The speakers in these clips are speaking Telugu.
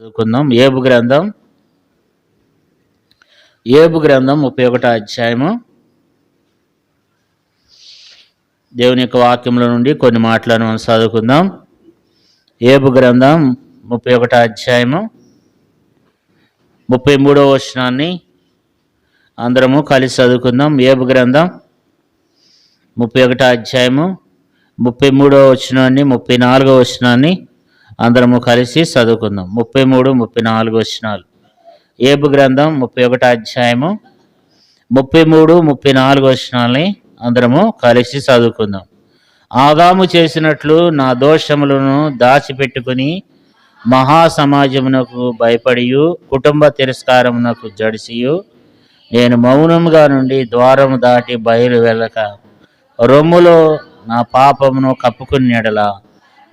చదువుకుందాం. ఏబు గ్రంథం. ఏబు గ్రంథం ముప్పై ఒకటో అధ్యాయము. దేవుని యొక్క వాక్యంలో నుండి కొన్ని మాటలను మనం చదువుకుందాం. ఏబు గ్రంథం ముప్పై ఒకటో అధ్యాయము. ముప్పై మూడవ వచనాన్ని అందరము కలిసి చదువుకుందాం. ఏబు గ్రంథం ముప్పై ఒకటో అధ్యాయము. ముప్పై మూడవ వచనాన్ని ముప్పై నాలుగవ వచనాన్ని అందరము కలిసి చదువుకుందాం. ముప్పై మూడు ముప్పై నాలుగు వచనాలు. ఏబు గ్రంథం ముప్పై ఒకటి అధ్యాయము. ముప్పై మూడు ముప్పై నాలుగు వచనాలని అందరము కలిసి చదువుకుందాం. ఆదాము చేసినట్లు నా దోషములను దాచిపెట్టుకుని మహాసమాజమునకు భయపడియు కుటుంబ తిరస్కారమునకు జడిసియు. నేను మౌనముగా నుండి ద్వారము దాటి బయలు వెళ్ళక రొమ్ములో నా పాపమును కప్పుకుని ఎడల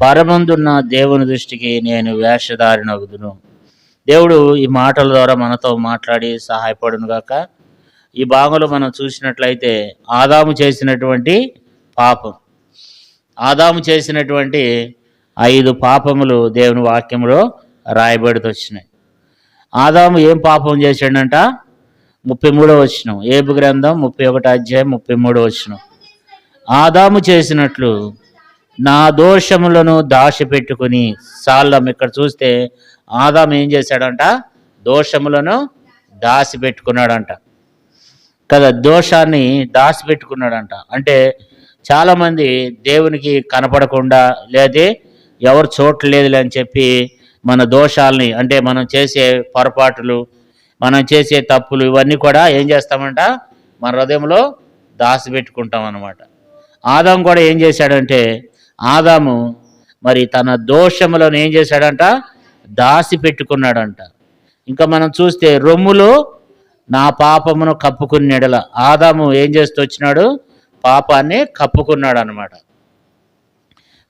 పరమందున్న దేవుని దృష్టికి నేను వేషధారినగుదును. దేవుడు ఈ మాటల ద్వారా మనతో మాట్లాడి సహాయపడును గాక. ఈ భాగంలో మనం చూసినట్లయితే ఆదాము చేసినటువంటి పాపం. ఆదాము చేసినటువంటి ఐదు పాపములు దేవుని వాక్యంలో రాయబడితొచ్చినాయి. ఆదాము ఏం పాపం చేశాడంట? ముప్పై మూడో వచ్చినం ఏబు గ్రంథం ముప్పై ఒకటి అధ్యాయం ముప్పై మూడో వచ్చినం ఆదాము చేసినట్లు నా దోషములను దాచిపెట్టుకుని సాల్లం ఇక్కడ చూస్తే ఆదాం ఏం చేశాడంట? దోషములను దాచిపెట్టుకున్నాడంట. కదా దోషాన్ని దాచిపెట్టుకున్నాడంట. అంటే చాలామంది దేవునికి కనపడకుండా లేదే ఎవరు చూడలేదులే అని చెప్పి మన దోషాలని అంటే మనం చేసే పొరపాటులు మనం చేసే తప్పులు ఇవన్నీ కూడా ఏం చేస్తామంట? మన హృదయంలో దాచిపెట్టుకుంటాం అనమాట ఆదాం కూడా ఏం చేశాడంటే ఆదాము మరి తన దోషములను ఏం చేశాడంట? దాసి పెట్టుకున్నాడంట. ఇంకా మనం చూస్తే రొమ్ములో నా పాపమును కప్పుకుని నెడల ఆదాము ఏం చేస్తూ వచ్చినాడు? పాపాన్ని కప్పుకున్నాడు అనమాట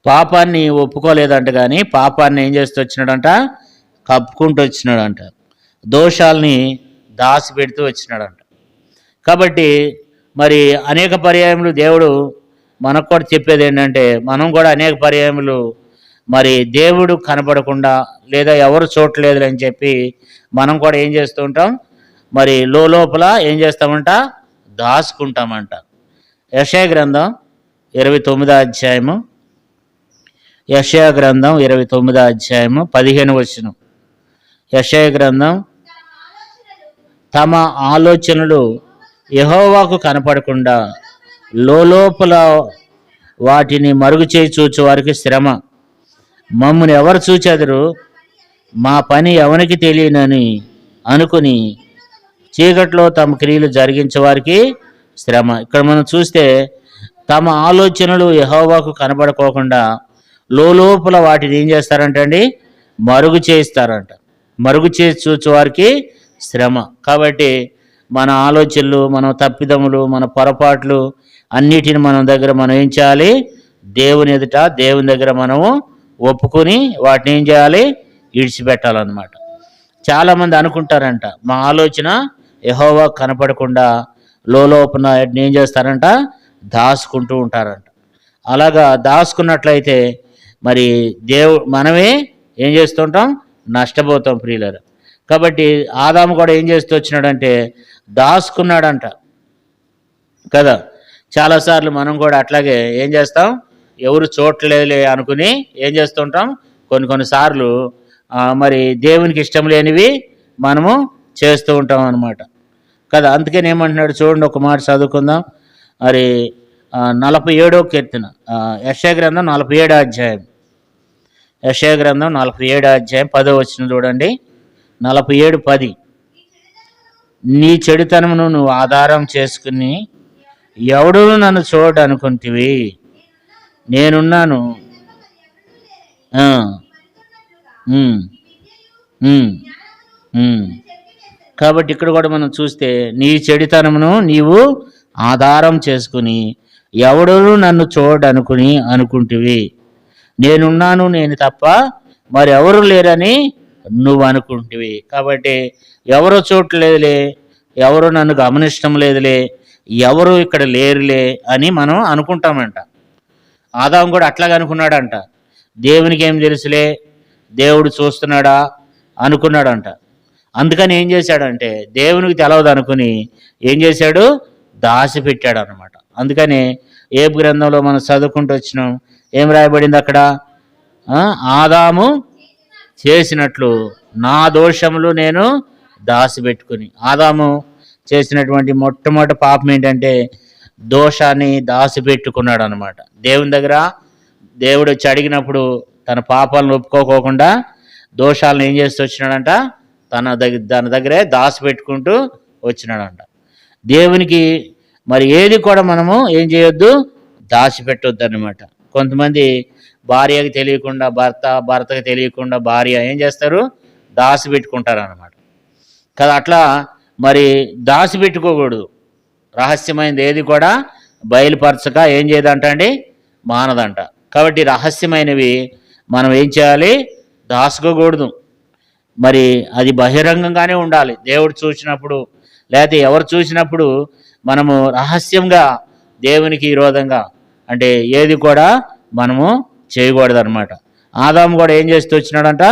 పాపాన్ని ఒప్పుకోలేదంట కానీ పాపాన్ని ఏం చేస్తూ వచ్చినాడంట? కప్పుకుంటూ వచ్చినాడంట. దోషాల్ని దాసి పెడుతూ వచ్చినాడంట. కాబట్టి మరి అనేక పర్యాయములు దేవుడు మనకు కూడా చెప్పేది ఏంటంటే మనం కూడా అనేక పర్యాయములు మరి దేవుడు కనపడకుండా లేదా ఎవరు చూడలేదు అని చెప్పి మనం కూడా ఏం చేస్తూ ఉంటాం? మరి లోపల ఏం చేస్తామంట? దాచుకుంటామంట. యశయ గ్రంథం ఇరవై తొమ్మిదో అధ్యాయము. యశయ గ్రంథం ఇరవై తొమ్మిదో అధ్యాయము పదిహేను వచ్చిన యశయ గ్రంథం తమ ఆలోచనలు యహోవాకు కనపడకుండా లోపల వాటిని మరుగు చేయి చూచు వారికి శ్రమ. మమ్మల్ని ఎవరు చూచెదరు? మా పని ఎవరికి తెలియనని అనుకుని చీకట్లో తమ క్రియలు జరిగించే వారికి శ్రమ. ఇక్కడ మనం చూస్తే తమ ఆలోచనలు యహోవాకు కనబడుకోకుండా లోపల వాటిని ఏం చేస్తారంటండి మరుగు చేయిస్తారంట. మరుగు చేసి చూచు వారికి శ్రమ. కాబట్టి మన ఆలోచనలు మన తప్పిదములు మన పొరపాట్లు అన్నిటిని మనం దగ్గర మనం ఏం చేయాలి? దేవుని ఎదుట దేవుని దగ్గర మనము ఒప్పుకొని వాటిని ఏం చేయాలి? ఇడిచిపెట్టాలన్నమాట. చాలామంది అనుకుంటారంట మా ఆలోచన ఎహోవా కనపడకుండా లోపల ఏం చేస్తారంట? దాచుకుంటూ ఉంటారంట. అలాగా దాచుకున్నట్లయితే మరి దేవు మనమే ఏం చేస్తుంటాం నష్టపోతాం ప్రియులరు. కాబట్టి ఆదాము కూడా ఏం చేస్తూ వచ్చినాడంటే దాచుకున్నాడంట. కదా? చాలాసార్లు మనం కూడా అట్లాగే ఏం చేస్తాం? ఎవరు చోట్లేదులే అనుకుని ఏం చేస్తుంటాం? కొన్ని కొన్నిసార్లు మరి దేవునికి ఇష్టం లేనివి మనము చేస్తూ ఉంటాం అనమాట కదా అందుకని ఏమంటున్నాడు చూడండి ఒక మాట చదువుకుందాం. మరి నలభై ఏడో కీర్తన యశయ గ్రంథం నలభై ఏడో అధ్యాయం. యెషయా గ్రంథం నలభై ఏడో అధ్యాయం పదో వచ్చిన చూడండి. నలభై ఏడు పది. నీ చెడుతనమును నువ్వు ఆధారం చేసుకుని ఎవడు నన్ను చూడనుకుంటివి నేనున్నాను. కాబట్టి ఇక్కడ కూడా మనం చూస్తే నీ చెడితనమును నీవు ఆధారం చేసుకుని ఎవడు నన్ను చూడనుకుని అనుకుంటివి? నేనున్నాను నేను తప్ప మరి ఎవరు లేరని నువ్వు అనుకుంటివి. కాబట్టి ఎవరు చూడలేదులే ఎవరు నన్ను గమనించడం లేదులే ఎవరు ఇక్కడ లేరులే అని మనం అనుకుంటామంట. ఆదాం కూడా అట్లాగే అనుకున్నాడంట. దేవునికి ఏం తెలుసులే? దేవుడు చూస్తున్నాడా? అనుకున్నాడంట. అందుకని ఏం చేశాడంటే దేవునికి తెలవదు అనుకుని ఏం చేశాడు? దాసి పెట్టాడు అనమాట అందుకని ఏ గ్రంథంలో మనం చదువుకుంటూ వచ్చినాం. ఏం రాయబడింది అక్కడ? ఆదాము చేసినట్లు నా దోషములు నేను దాచిపెట్టుకుని ఆదాము చేసినటువంటి మొట్టమొదటి పాపం ఏంటంటే దోషాన్ని దాసిపెట్టుకున్నాడు అనమాట దేవుని దగ్గర దేవుడు వచ్చి అడిగినప్పుడు తన పాపాలను ఒప్పుకోకోకుండా దోషాలను ఏం చేస్తూ వచ్చినాడంట? తన దగ్గర తన దగ్గరే దాచిపెట్టుకుంటూ వచ్చినాడంట. దేవునికి మరి ఏది కూడా మనము ఏం చేయొద్దు? దాచిపెట్టొద్దు అనమాట కొంతమంది భార్యకి తెలియకుండా భర్త భర్తకు తెలియకుండా భార్య ఏం చేస్తారు? దాచి పెట్టుకుంటారు అనమాట కదా అట్లా మరి దాచి పెట్టుకోకూడదు రహస్యమైనది ఏది కూడా బయలుపరచక ఏం చేయదంట అండి? మానదంట. కాబట్టి రహస్యమైనవి మనం ఏం చేయాలి? దాచుకోకూడదు. మరి అది బహిరంగంగానే ఉండాలి. దేవుడు చూసినప్పుడు లేకపోతే ఎవరు చూసినప్పుడు మనము రహస్యంగా దేవునికి విరోధంగా అంటే ఏది కూడా మనము చేయకూడదు అనమాట ఆదాము కూడా ఏం చేస్తూ వచ్చినాడంట?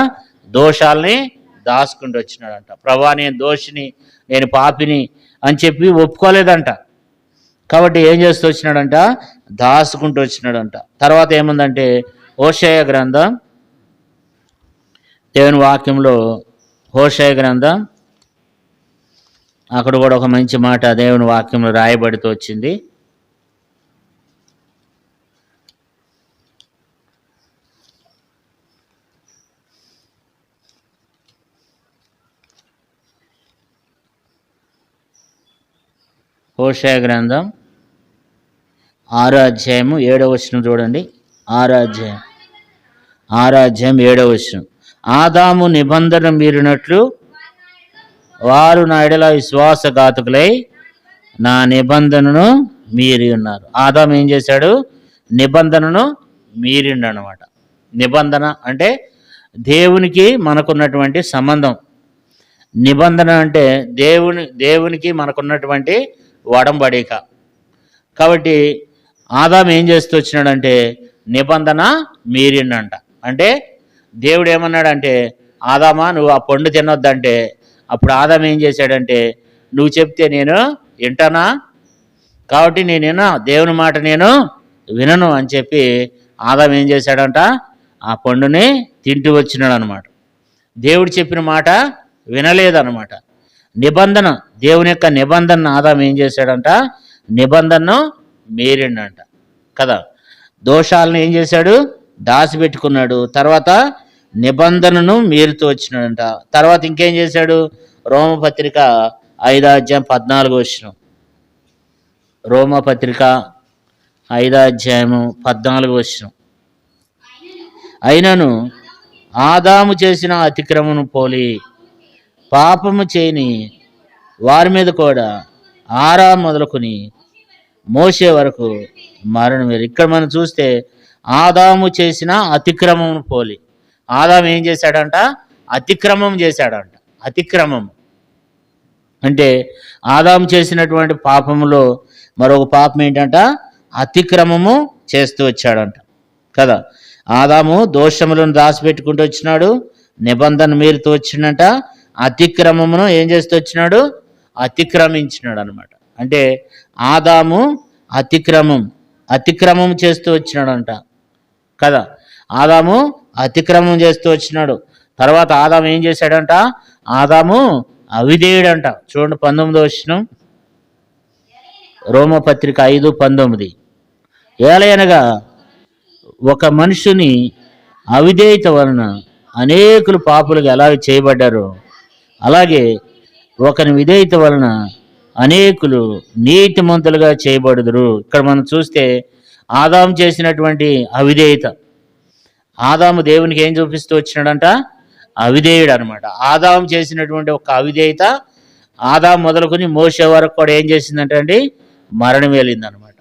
దోషాల్ని దాచుకుంటూ వచ్చినాడంట. ప్రభా నేను దోషిని నేను పాపిని అని చెప్పి ఒప్పుకోలేదంట. కాబట్టి ఏం చేస్తూ వచ్చినాడంట? దాచుకుంటూ వచ్చినాడంట. తర్వాత ఏముందంటే ఓషయ గ్రంథం దేవుని వాక్యంలో హోషయ గ్రంథం అక్కడ కూడా ఒక మంచి మాట దేవుని వాక్యంలో రాయబడుతూ వచ్చింది. హోషయ గ్రంథం ఆరో అధ్యాయము ఏడవ వచనం చూడండి. ఆరో అధ్యాయం. ఆరో అధ్యాయం ఏడవ వచనం. ఆదాము నిబంధన మీరినట్లు వారు నా ఎడల విశ్వాసఘాతకులై నా నిబంధనను మీరి ఉన్నారు. ఆదాం ఏం చేశాడు? నిబంధనను మీరిండు అనమాట నిబంధన అంటే దేవునికి మనకున్నటువంటి సంబంధం. నిబంధన అంటే దేవుని దేవునికి మనకున్నటువంటి వడంబడిక. కాబట్టి ఆదాం ఏం చేస్తూ వచ్చినాడంటే నిబంధన మీరిండంట అంటే దేవుడు ఏమన్నాడంటే ఆదామా నువ్వు ఆ పండు తినొద్దంటే అప్పుడు ఆదాం ఏం చేశాడంటే నువ్వు చెప్తే నేను వింటానా? కాబట్టి నేను దేవుని మాట నేను వినను అని చెప్పి ఆదాం ఏం చేశాడంట ఆ పండుని తింటూ వచ్చినాడు అనమాట దేవుడు చెప్పిన మాట వినలేదన్నమాట నిబంధన దేవుని యొక్క నిబంధన ఆదాం ఏం చేశాడంట? నిబంధనను మీరిండంట కదా? దోషాలను ఏం చేశాడు? దాచిపెట్టుకున్నాడు. తర్వాత నిబంధనను మీరుతూ వచ్చినాడంట. తర్వాత ఇంకేం చేశాడు? రోమపత్రిక ఐదాధ్యాయం పద్నాలుగు వచ్చిన రోమపత్రిక ఐదాధ్యాయము పద్నాలుగు వచ్చిన అయినను ఆదాము చేసిన అతిక్రమను పోలి పాపము చేయని వారి మీద కూడా ఆరా మొదలుకొని మోసే వరకు మరణం వేరు ఇక్కడ మనం చూస్తే ఆదాము చేసిన అతిక్రమం పోలి. ఆదాము ఏం చేశాడంట? అతిక్రమం చేశాడంట. అతిక్రమం. అంటే ఆదాము చేసినటువంటి పాపములో మరొక పాపం ఏంటంట? అతిక్రమము చేస్తూ వచ్చాడంట. కదా? ఆదాము దోషములను దాచిపెట్టుకుంటూ వచ్చినాడు. నిబంధన మీరుతూ వచ్చిండంట. అతిక్రమమును ఏం చేస్తూ వచ్చినాడు? అతిక్రమించినాడు అనమాట అంటే ఆదాము అతిక్రమం అతిక్రమం చేస్తూ వచ్చినాడంట. కదా? ఆదాము అతిక్రమం చేస్తూ వచ్చినాడు. తర్వాత ఆదాము ఏం చేశాడంట? ఆదాము అవిధేయుడంట. చూడండి పంతొమ్మిది వచ్చిన రోమపత్రిక ఐదు పంతొమ్మిది. ఏలయనగా ఒక మనుషుని అవిధేయత వలన అనేకులు పాపులుగా ఎలా చేయబడ్డారు? అలాగే ఒకని విధేయత వలన అనేకులు నీతిమంతులుగా చేయబడుదురు. ఇక్కడ మనం చూస్తే ఆదాం చేసినటువంటి అవిధేయత. ఆదాము దేవునికి ఏం చూపిస్తూ వచ్చినాడంట? అవిధేయుడు అనమాట ఆదాం చేసినటువంటి ఒక అవిధేయత ఆదాం మొదలుకొని మోసే వరకు కూడా ఏం చేసిందంటే అండి? మరణం వేలిందనమాట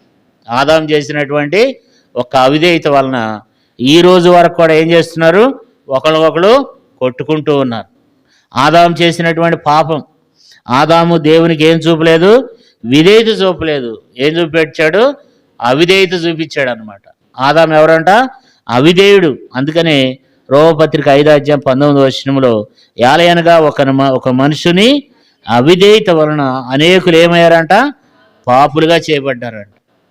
ఆదాం చేసినటువంటి ఒక అవిధేయత వలన ఈ రోజు వరకు కూడా ఏం చేస్తున్నారు? ఒకరికొకరు కొట్టుకుంటూ ఉన్నారు. ఆదాం చేసినటువంటి పాపం ఆదాము దేవునికి ఏం చూపలేదు? విధేయత చూపలేదు. ఏం చూపించాడు? అవిధేయత చూపించాడు అనమాట ఆదాం ఎవరంట? అవిధేయుడు. అందుకనే రోమపత్రిక ఐదో పంతొమ్మిది వర్షంలో యాలయనగా ఒక మ- ఒక మనుషుని అవిధేయత వలన అనేకులు ఏమయ్యారంట? పాపులుగా చేయబడ్డారంట.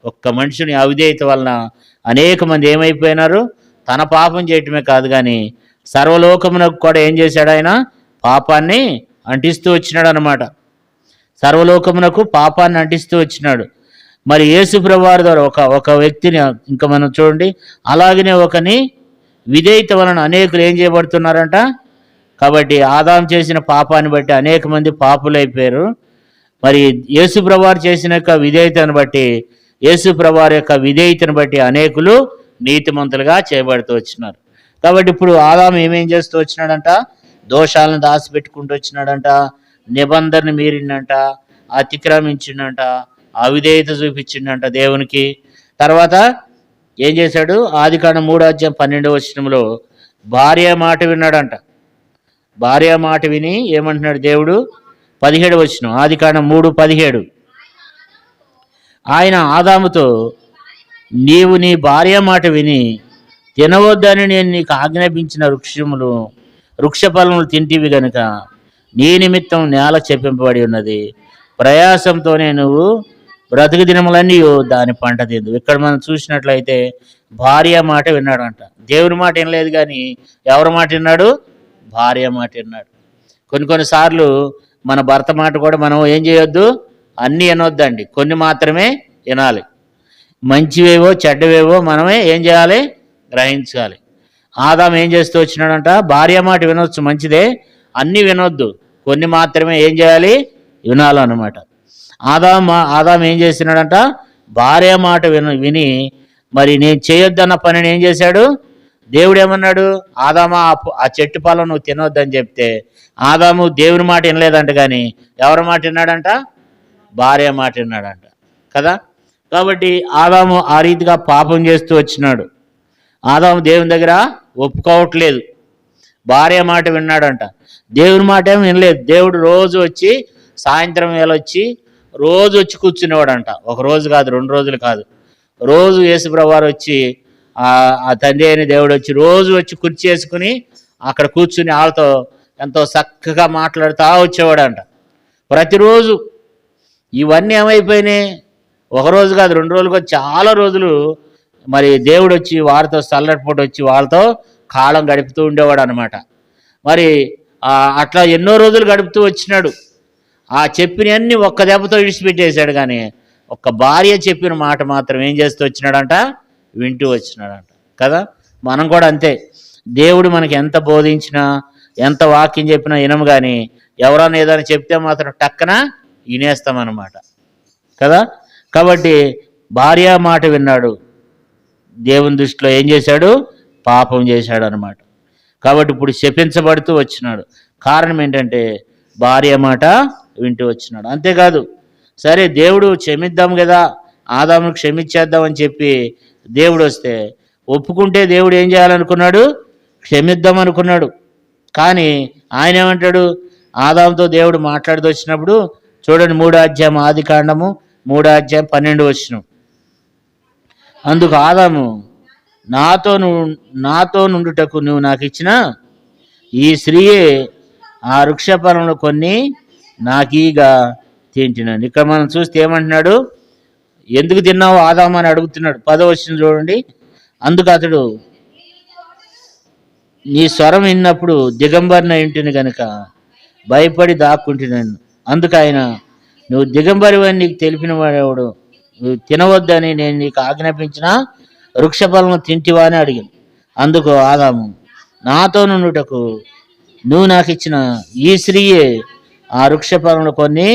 ఒక్క మనుషుని అవిధేయత వలన అనేక మంది ఏమైపోయినారు? తన పాపం చేయటమే కాదు కానీ సర్వలోకమునకు కూడా ఏం చేశాడు ఆయన? పాపాన్ని అంటిస్తూ వచ్చినాడు అనమాట సర్వలోకమునకు పాపాన్ని అంటిస్తూ వచ్చినాడు. మరి యేసు ప్రభువారి ద్వారా ఒక ఒక వ్యక్తిని ఇంకా మనం చూడండి అలాగనే ఒకని విధేయత వలన అనేకులు ఏం చేయబడుతున్నారంట? కాబట్టి ఆదాం చేసిన పాపాన్ని బట్టి అనేక మంది పాపులైపోయారు. మరి యేసు ప్రభువారు చేసిన యొక్క విధేయతను బట్టి యేసు ప్రభువారి యొక్క విధేయతను బట్టి అనేకులు నీతిమంతులుగా చేయబడుతూ వచ్చినారు. కాబట్టి ఇప్పుడు ఆదాం ఏమేం చేస్తూ వచ్చినాడంట? దోషాలను దాచిపెట్టుకుంటూ వచ్చినాడంట నిబంధన మీరిండంట అతిక్రమించిండంట అవిధేయత చూపించిండంట దేవునికి. తర్వాత ఏం చేశాడు? ఆది కాండ మూడో అధ్యాయం పన్నెండవ వచనంలో భార్య మాట విన్నాడంట. భార్య మాట విని ఏమంటున్నాడు దేవుడు? పదిహేడు వచ్చిన ఆది కాండం మూడు పదిహేడు. ఆయన ఆదాముతో నీవు నీ భార్య మాట విని తినవద్దని నేను నీకు ఆజ్ఞాపించిన వృక్షములు వృక్షఫలములు తింటివి గనుక నీ నిమిత్తం నేల చెప్పింపబడి ఉన్నది. ప్రయాసంతోనే నువ్వు బ్రతుకు దినములన్నీ దాని పంట తిందు ఇక్కడ మనం చూసినట్లయితే భార్య మాట విన్నాడంట. దేవుని మాట వినలేదు కానీ ఎవరి మాట విన్నాడు? భార్య మాట విన్నాడు. కొన్ని కొన్నిసార్లు మన భర్త మాట కూడా మనం ఏం చేయొద్దు? అన్నీ వినొద్దండి. కొన్ని మాత్రమే వినాలి. మంచివేవో చెడ్డవేవో మనమే ఏం చేయాలి? గ్రహించాలి. ఆదాం ఏం చేస్తూ వచ్చినాడంట? భార్య మాట వినొచ్చు మంచిదే. అన్నీ వినొద్దు. కొన్ని మాత్రమే ఏం చేయాలి? వినాలన్నమాట. ఆదాం ఆదాం ఏం చేసినాడంట భార్య మాట విన విని మరి నేను చేయొద్దన్న పనిని ఏం చేశాడు? దేవుడు ఏమన్నాడు ఆదామా ఆ ఆ చెట్టు పాలను నువ్వు తినొద్దని చెప్తే ఆదాము దేవుని మాట వినలేదంట కానీ ఎవరి మాట విన్నాడంట? భార్య మాట విన్నాడంట. కదా? కాబట్టి ఆదాము ఆ రీతిగా పాపం చేస్తూ వచ్చినాడు. ఆదాము దేవుని దగ్గర ఒప్పుకోవట్లేదు. భార్య మాట విన్నాడంట. దేవుని మాట ఏమి వినలేదు. దేవుడు రోజు వచ్చి సాయంత్రం వేళ వచ్చి రోజు వచ్చి కూర్చునేవాడంట. ఒక రోజు కాదు రెండు రోజులు కాదు. రోజు యేసుప్రభువారు వచ్చి ఆ తండ్రి అయిన దేవుడు వచ్చి రోజు వచ్చి కుర్చీ వేసుకుని అక్కడ కూర్చుని వాళ్ళతో ఎంతో చక్కగా మాట్లాడుతూ వచ్చేవాడంట. ప్రతిరోజు ఇవన్నీ ఏమైపోయినాయి? ఒక రోజు కాదు రెండు రోజులు కాదు చాలా రోజులు మరి దేవుడు వచ్చి వారితో చల్లటిపూట వచ్చి వాళ్ళతో కాలం గడుపుతూ ఉండేవాడు అనమాట మరి అట్లా ఎన్నో రోజులు గడుపుతూ వచ్చినాడు. ఆ చెప్పినవన్నీ ఒక్క దెబ్బతో విడిచిపెట్టేశాడు కానీ ఒక్క భార్య చెప్పిన మాట మాత్రం ఏం చేస్తూ వచ్చినాడంట? వింటూ వచ్చినాడంట. కదా? మనం కూడా అంతే. దేవుడు మనకి ఎంత బోధించినా ఎంత వాక్యం చెప్పినా వినము కానీ ఎవరన్నా ఏదైనా చెప్తే మాత్రం టక్కన వినేస్తామన్నమాట. కదా? కాబట్టి భార్య మాట విన్నాడు. దేవుని దృష్టిలో ఏం చేశాడు? పాపం చేశాడు అనమాట కాబట్టి ఇప్పుడు శపించబడుతూ వచ్చినాడు. కారణం ఏంటంటే భార్య మాట వింటూ వచ్చినాడు. అంతేకాదు సరే దేవుడు క్షమిద్దాం కదా ఆదామును క్షమించేద్దాం అని చెప్పి దేవుడు వస్తే ఒప్పుకుంటే దేవుడు ఏం చేయాలనుకున్నాడు? క్షమిద్దాం అనుకున్నాడు. కానీ ఆయన ఏమంటాడు? ఆదాంతో దేవుడు మాట్లాడుతూ వచ్చినప్పుడు చూడండి మూడో అధ్యాయం ఆది కాండము మూడో అధ్యాయం పన్నెండు వచ్చినాం. అందుకు ఆదాము నాతో నువ్వు నాతో నుండుటకు నువ్వు నాకు ఇచ్చిన ఈ స్త్రీయే ఆ వృక్షఫలంలో కొన్ని నాకీగా తింటున్నాను ఇక్కడ మనం చూస్తే ఏమంటున్నాడు? ఎందుకు తిన్నావు ఆదాము అని అడుగుతున్నాడు. పదో వచ్చిన చూడండి. అందుకు అతడు నీ స్వరం విన్నప్పుడు దిగంబరిన ఇంటిని గనుక భయపడి దాక్కుంటున్నాను. అందుకు ఆయన నువ్వు దిగంబరివని నీకు తెలిపిన వాడేవాడు తినవద్దని నేను నీకు ఆజ్ఞాపించిన వృక్షఫలం తింటివా అని అడిగాను అందుకు ఆదాము నాతో నుండుటకు నువ్వు నాకు ఇచ్చిన ఈ స్త్రీయే ఆ వృక్షఫలంలో కొన్ని.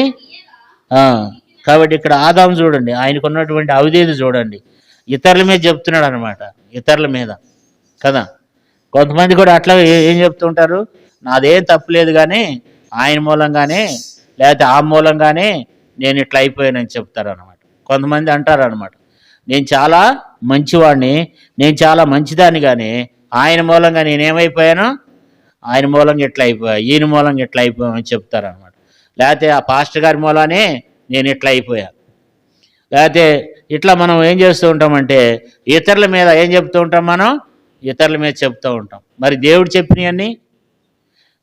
కాబట్టి ఇక్కడ ఆదాము చూడండి ఆయనకు ఉన్నటువంటి అవిధేది చూడండి. ఇతరుల మీద చెప్తున్నాడు అనమాట ఇతరుల మీద కదా? కొంతమంది కూడా అట్లా ఏం చెప్తుంటారు? నాదేం తప్పులేదు కానీ ఆయన మూలంగానే లేకపోతే ఆ మూలంగానే నేను ఇట్లా అయిపోయానని చెప్తారు అనమాట కొంతమంది అంటారు అనమాట నేను చాలా మంచివాడిని నేను చాలా మంచిదాన్ని కానీ ఆయన మూలంగా నేనేమైపోయాను? ఆయన మూలంగా ఇట్లా అయిపోయా? ఈయన మూలంగా ఇట్లా అయిపోయామని చెప్తారు అనమాట లేకపోతే ఆ పాస్టర్ గారి మూలానే నేను ఇట్లా అయిపోయా? లేకపోతే ఇట్లా మనం ఏం చేస్తూ ఉంటామంటే ఇతరుల మీద ఏం చెప్తూ ఉంటాం మనం? ఇతరుల మీద చెప్తూ ఉంటాం. మరి దేవుడు చెప్పినవన్నీ?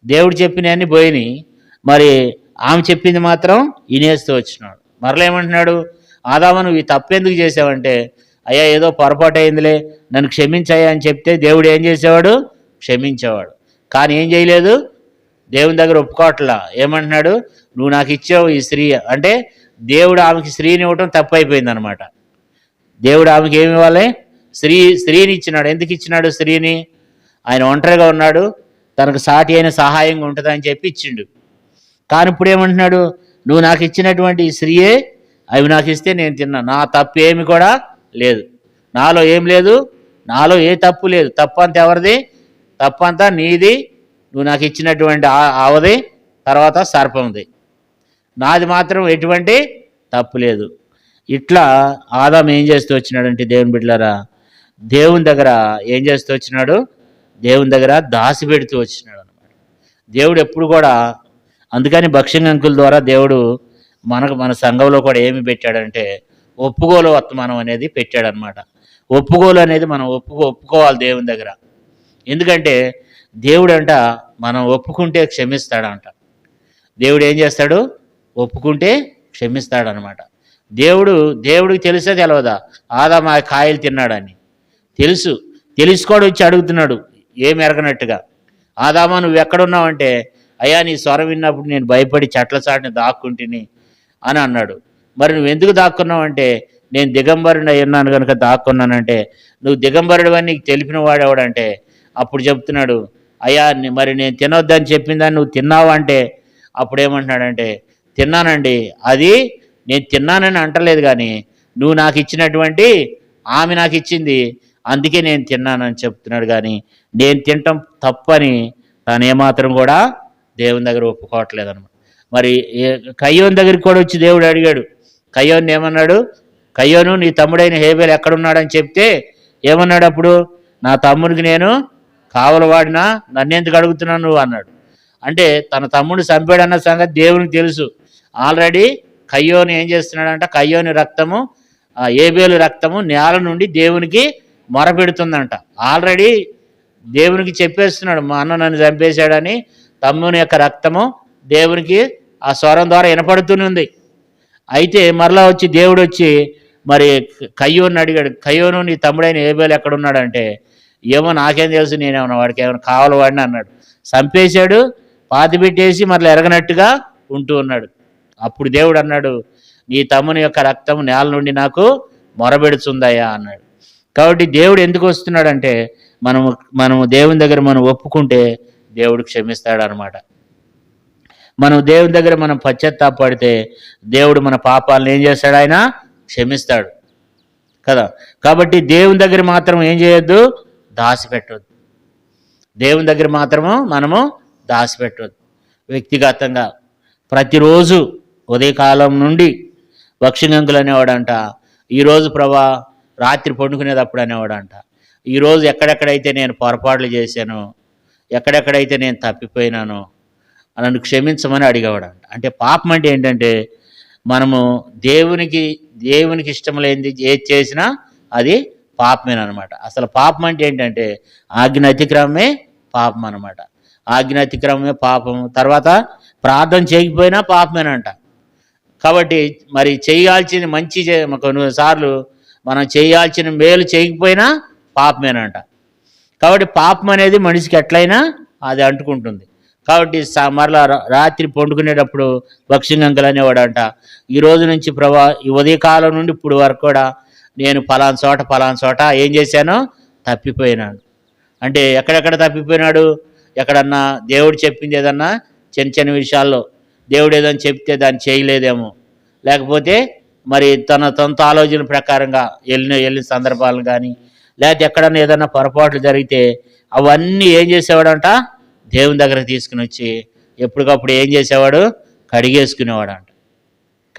దేవుడు చెప్పినవన్నీ పోయినాయి. మరి ఆమె చెప్పింది మాత్రం వినేస్తూ వచ్చినాడు. మరలేమంటున్నాడు ఆదామ నువ్వు ఈ తప్పెందుకు చేసావంటే అయ్యా ఏదో పొరపాటు అయిందిలే నన్ను క్షమించాయా అని చెప్తే దేవుడు ఏం చేసేవాడు? క్షమించేవాడు. కానీ ఏం చేయలేదు? దేవుని దగ్గర ఒప్పుకోవట్లా. ఏమంటున్నాడు? నువ్వు నాకు ఇచ్చావు ఈ స్త్రీ అంటే దేవుడు ఆమెకి స్త్రీని ఇవ్వటం తప్పు అయిపోయింది అనమాట దేవుడు ఆమెకి ఏమి ఇవ్వాలి? స్త్రీ స్త్రీని ఇచ్చినాడు. ఎందుకు ఇచ్చినాడు స్త్రీని? ఆయన ఒంటరిగా ఉన్నాడు. తనకు సాటి అయిన సహాయంగా ఉంటుందని చెప్పి ఇచ్చిండు. కానీ ఇప్పుడు ఏమంటున్నాడు? నువ్వు నాకు ఇచ్చినటువంటి ఈ స్త్రీయే అవి నాకు ఇస్తే నేను తిన్నా. నా తప్పు ఏమి కూడా లేదు. నాలో ఏం లేదు? నాలో ఏ తప్పు లేదు. తప్పు అంత ఎవరిది? తప్పు అంతా నీది. నువ్వు నాకు ఇచ్చినటువంటి ఆ- ఆవది తర్వాత సర్పంది నాది మాత్రం ఎటువంటి తప్పు లేదు. ఇట్లా ఆదాం ఏం చేస్తూ వచ్చినాడంటే దేవుని బిడ్డలారా దేవుని దగ్గర ఏం చేస్తూ వచ్చినాడు? దేవుని దగ్గర దాసి పెడుతూ వచ్చినాడు అనమాట దేవుడు ఎప్పుడు కూడా అందుకని భక్ష్యంకుల ద్వారా దేవుడు మనకు మన సంఘంలో కూడా ఏమి పెట్టాడంటే ఒప్పుకోలు వర్తమానం అనేది పెట్టాడనమాట ఒప్పుకోలు అనేది మనం ఒప్పుకో ఒప్పుకోవాలి దేవుని దగ్గర. ఎందుకంటే దేవుడు అంట మనం ఒప్పుకుంటే క్షమిస్తాడంట. దేవుడు ఏం చేస్తాడు? ఒప్పుకుంటే క్షమిస్తాడనమాట దేవుడు దేవుడికి తెలిసే తెలవదా? ఆదామ ఆ కాయలు తిన్నాడని. తెలుసు. తెలుసుకోడు వచ్చి అడుగుతున్నాడు ఏం ఎరగనట్టుగా. ఆదామా నువ్వు ఎక్కడున్నావంటే అయ్యా నీ స్వరం విన్నప్పుడు నేను భయపడి చెట్ల చాటుని దాక్కుంటుని అని అన్నాడు. మరి నువ్వు ఎందుకు దాక్కున్నావు అంటే నేను దిగంబరుడు అయ్యున్నాను కనుక దాక్కున్నానంటే నువ్వు దిగంబరుడు అని నీకు తెలిపిన వాడెవడంటే అప్పుడు చెప్తున్నాడు అయ్యా మరి నేను తినొద్దని చెప్పిందని నువ్వు తిన్నావంటే అప్పుడు ఏమంటున్నాడంటే తిన్నానండి. అది నేను తిన్నానని అంటలేదు కానీ నువ్వు నాకు ఇచ్చినటువంటి ఆమె నాకు ఇచ్చింది. అందుకే నేను తిన్నానని చెప్తున్నాడు కానీ నేను తినటం తప్పని తాను ఏమాత్రం కూడా దేవుని దగ్గర ఒప్పుకోవట్లేదు అనమాట మరి కయ్యోన్ కయ్యోని దగ్గరికి కూడా వచ్చి దేవుడు అడిగాడు కయ్యోన్ ఏమన్నాడు? కయ్యోను నీ తమ్ముడైన హేబేల్ ఎక్కడున్నాడని చెప్తే ఏమన్నాడు అప్పుడు? నా తమ్ముడికి నేను కావలవాడినా నన్నెందుకు అడుగుతున్నాను నువ్వు? అన్నాడు. అంటే తన తమ్ముడు చంపాడన్న సంగతి దేవునికి తెలుసు. ఆల్రెడీ కయ్యోని ఏం చేస్తున్నాడంట? కయ్యోని రక్తము ఆ ఏబేలు రక్తము నేల నుండి దేవునికి మొరపెడుతుందంట. ఆల్రెడీ దేవునికి చెప్పేస్తున్నాడు మా అన్న నన్ను చంపేశాడని తమ్ముని యొక్క రక్తము దేవునికి ఆ స్వరం ద్వారా వినపడుతూనే ఉంది అయితే మరలా వచ్చి దేవుడు వచ్చి మరి కయ్యోని అడిగాడు కయ్యోను నీ తమ్ముడైన ఏబేలు ఎక్కడున్నాడంటే ఏమో నాకేం తెలుసు నేనేమన్నా వాడికి ఏమైనా కావాలి వాడిని అన్నాడు. చంపేశాడు పాతి పెట్టేసి మరలా ఎరగనట్టుగా ఉంటూ ఉన్నాడు. అప్పుడు దేవుడు అన్నాడు నీ తమ్ముని యొక్క రక్తం నేల నుండి నాకు మొరబెడుతుందయ్యా అన్నాడు. కాబట్టి దేవుడు ఎందుకు వస్తున్నాడంటే మనము మనము దేవుని దగ్గర మనం ఒప్పుకుంటే దేవుడు క్షమిస్తాడు అనమాట మనం దేవుని దగ్గర మనం పశ్చాత్తాపడితే దేవుడు మన పాపాలను ఏం చేస్తాడు ఆయన? క్షమిస్తాడు. కదా? కాబట్టి దేవుని దగ్గర మాత్రం ఏం చేయొద్దు? దాచిపెట్టొద్దు. దేవుని దగ్గర మాత్రము మనము దాచిపెట్టొద్దు. వ్యక్తిగతంగా ప్రతిరోజు ఉదయకాలం నుండి భక్షింగంకులు అనేవాడంట ఈరోజు ప్రభా రాత్రి పండుకునేటప్పుడు అనేవాడంట ఈరోజు ఎక్కడెక్కడైతే నేను పొరపాట్లు చేశానో ఎక్కడెక్కడైతే నేను తప్పిపోయినానో నన్ను క్షమించమని అడిగేవాడు అంటే. పాపం అంటే ఏంటంటే మనము దేవునికి దేవునికి ఇష్టం లేనిది ఏది చేసినా అది పాపమేనమాట అసలు పాపం అంటే ఏంటంటే ఆజ్ఞ అతిక్రమమే పాపం అనమాట ఆజ్ఞ అతిక్రమమే పాపం తర్వాత ప్రార్థన చేయకపోయినా పాపమేనంట. కాబట్టి మరి చేయాల్సిన మంచి కొన్ని కొన్నిసార్లు మనం చేయాల్సిన మేలు చేయకపోయినా పాపమేనంట. కాబట్టి పాపం అనేది మనిషికి ఎట్లయినా అది అంటుకుంటుంది. కాబట్టి మరలా రాత్రి పండుకునేటప్పుడు భక్షింగంకలు అనేవాడంట ఈ రోజు నుంచి ప్రభా ఈ ఉదయకాలం నుండి ఇప్పుడు వరకు కూడా నేను పలానా చోట పలానా చోట ఏం చేశానో తప్పిపోయినాను అంటే ఎక్కడెక్కడ తప్పిపోయినాడు? ఎక్కడన్నా దేవుడు చెప్పింది ఏదన్నా చిన్న చిన్న విషయాల్లో దేవుడు ఏదైనా చెప్తే దాన్ని చేయలేదేమో. లేకపోతే మరి తన సొంత ఆలోచన ప్రకారంగా వెళ్ళిన వెళ్ళిన సందర్భాలను కానీ లేకపోతే ఎక్కడన్నా ఏదన్నా పొరపాట్లు జరిగితే అవన్నీ ఏం చేసేవాడంట? దేవుని దగ్గర తీసుకుని వచ్చి ఎప్పటికప్పుడు ఏం చేసేవాడు? కడిగేసుకునేవాడు అంట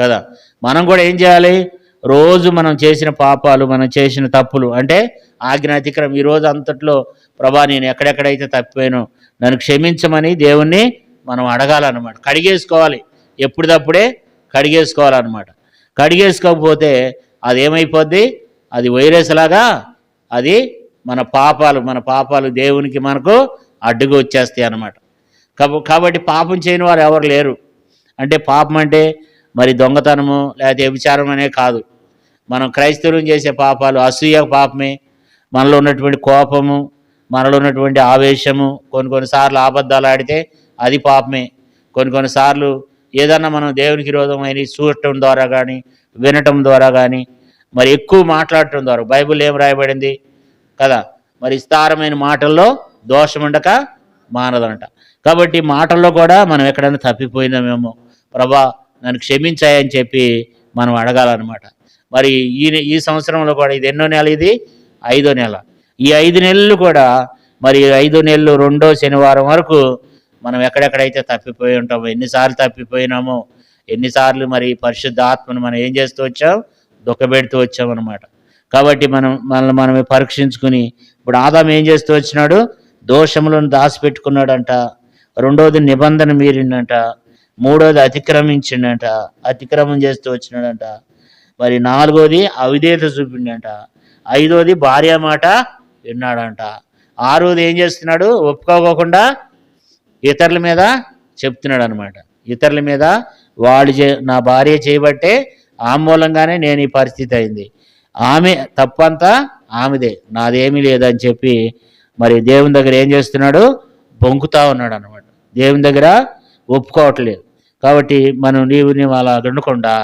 కదా? మనం కూడా ఏం చేయాలి? రోజు మనం చేసిన పాపాలు మనం చేసిన తప్పులు అంటే ఆజ్ఞ అతిక్రమం ఈ రోజు అంతట్లో ప్రభా నేను ఎక్కడెక్కడైతే తప్పిపోయానో నన్ను క్షమించమని దేవుణ్ణి మనం అడగాలన్నమాట. కడిగేసుకోవాలి. ఎప్పటిదప్పుడే కడిగేసుకోవాలన్నమాట. కడిగేసుకోకపోతే అది ఏమైపోద్ది అది వైరస్ లాగా అది మన పాపాలు మన పాపాలు దేవునికి మనకు అడ్డుగా వచ్చేస్తాయి అన్నమాట. కాబట్టి పాపం చేయని వారు ఎవరు లేరు. అంటే పాపం అంటే మరి దొంగతనము లేకపోతే వ్యభిచారం అనే కాదు. మనం క్రైస్తవులు చేసే పాపాలు అసూయ పాపమే. మనలో ఉన్నటువంటి కోపము మనలో ఉన్నటువంటి ఆవేశము కొన్ని కొన్నిసార్లు అబద్ధాలు ఆడితే అది పాపమే. కొన్ని కొన్నిసార్లు ఏదన్నా మనం దేవునికి విరోధమైన చూడటం ద్వారా కానీ వినటం ద్వారా కానీ మరి ఎక్కువ మాట్లాడటం ద్వారా బైబిల్ ఏం రాయబడింది? కదా మరి విస్తారమైన మాటల్లో దోషం ఉండక మానదంట కాబట్టి మాటల్లో కూడా మనం ఎక్కడైనా తప్పిపోయినామేమో ప్రభా నన్ను క్షమించాయని చెప్పి మనం అడగాలన్నమాట. మరి ఈ ఈ సంవత్సరంలో కూడా ఇది ఎన్నో నెల ఇది? ఐదో నెల. ఈ ఐదు నెలలు కూడా మరి ఐదో నెలలు రెండో శనివారం వరకు మనం ఎక్కడెక్కడైతే తప్పిపోయి ఉంటామో ఎన్నిసార్లు తప్పిపోయినామో ఎన్నిసార్లు మరి పరిశుద్ధ ఆత్మను మనం ఏం చేస్తూ వచ్చాం? దుఃఖపెడుతూ వచ్చామన్నమాట. కాబట్టి మనం మనల్ని మనమే పరీక్షించుకుని ఇప్పుడు ఆదాం ఏం చేస్తూ వచ్చినాడు? దోషములను దాచిపెట్టుకున్నాడంట. రెండోది నిబంధన మీరిండంట మూడోది అతిక్రమించిండంట. అతిక్రమం చేస్తూ వచ్చినాడంట. మరి నాలుగోది అవిధేత చూపిండంట. ఐదోది భార్య మాట విన్నాడంట. ఆరోది ఏం చేస్తున్నాడు? ఒప్పుకోకుండా ఇతరుల మీద చెప్తున్నాడు అనమాట ఇతరుల మీద వాళ్ళు చే నా భార్య చేయబట్టే ఆ మూలంగానే నేను ఈ పరిస్థితి అయింది. ఆమె తప్పంతా ఆమెదే. నాదేమీ లేదని చెప్పి మరి దేవుని దగ్గర ఏం చేస్తున్నాడు? బొంకుతా ఉన్నాడు అనమాట దేవుని దగ్గర ఒప్పుకోవట్లేదు. కాబట్టి మనం నీవు నీవు అలా ఉండకుండా